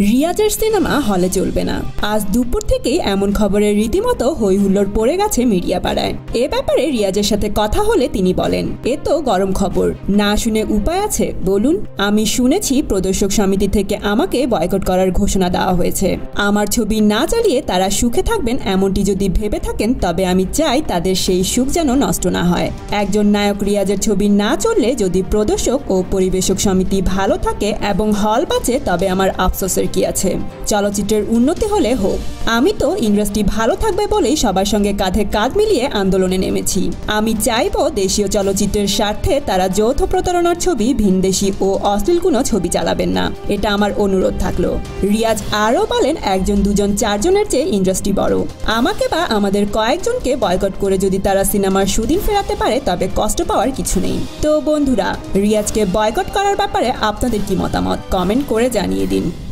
রিয়াজের সিনেমা হলে চলবে না। আজ দুপুর থেকেই এমন খবরের রীতিমতো হই হুল্লোড় পড়ে গেছে মিডিয়া পাড়ায় এ ব্যাপারে রিয়াজের সাথে কথা হলে তিনি বলেন, এ তো গরম খবর। না শুনে উপায় আছে? বলুন। আমি শুনেছি প্রদর্শক সমিতি থেকে আমাকে বয়কট করার ঘোষণা দেওয়া হয়েছে। আমার ছবি না চালিয়ে তারা সুখে থাকবেন এমনটি যদি ভেবে থাকেন, তবে আমি চাই তাদের সেই সুখ যেন নষ্ট না হয়। একজন নায়ক রিয়াজের ছবি না চললে যদি প্রদর্শক ও পরিবেশক সমিতি ভালো থাকে এবং হল বাঁচে, তবে আমার আফসোসের কি আছে? চলচ্চিত্রের উন্নতি হলে হোক। আমি তো ইন্ডাস্ট্রি ভালো থাকবে বলেই সবার সঙ্গে কাঁধে কাঁধ মিলিয়ে আন্দোলনে নেমেছি। আমি চাইব দেশীয় চলচ্চিত্রের স্বার্থে তারা যৌথ প্রতারণার ছবি, ভিনদেশি ও অশ্লীল কোনো ছবি চালাবেন না। এটা আমার অনুরোধ থাকল। রিয়াজ আরও বলেন, একজন, দুজন, চারজনের চেয়ে ইন্ডাস্ট্রি বড়। আমাকে বা আমাদের কয়েকজনকে বয়কট করে যদি তারা সিনেমার সুদিন ফেরাতে পারে, তবে কষ্ট পাওয়ার কিছু নেই। তো বন্ধুরা, রিয়াজকে বয়কট করার ব্যাপারে আপনাদের কি মতামত? কমেন্ট করে জানিয়ে দিন।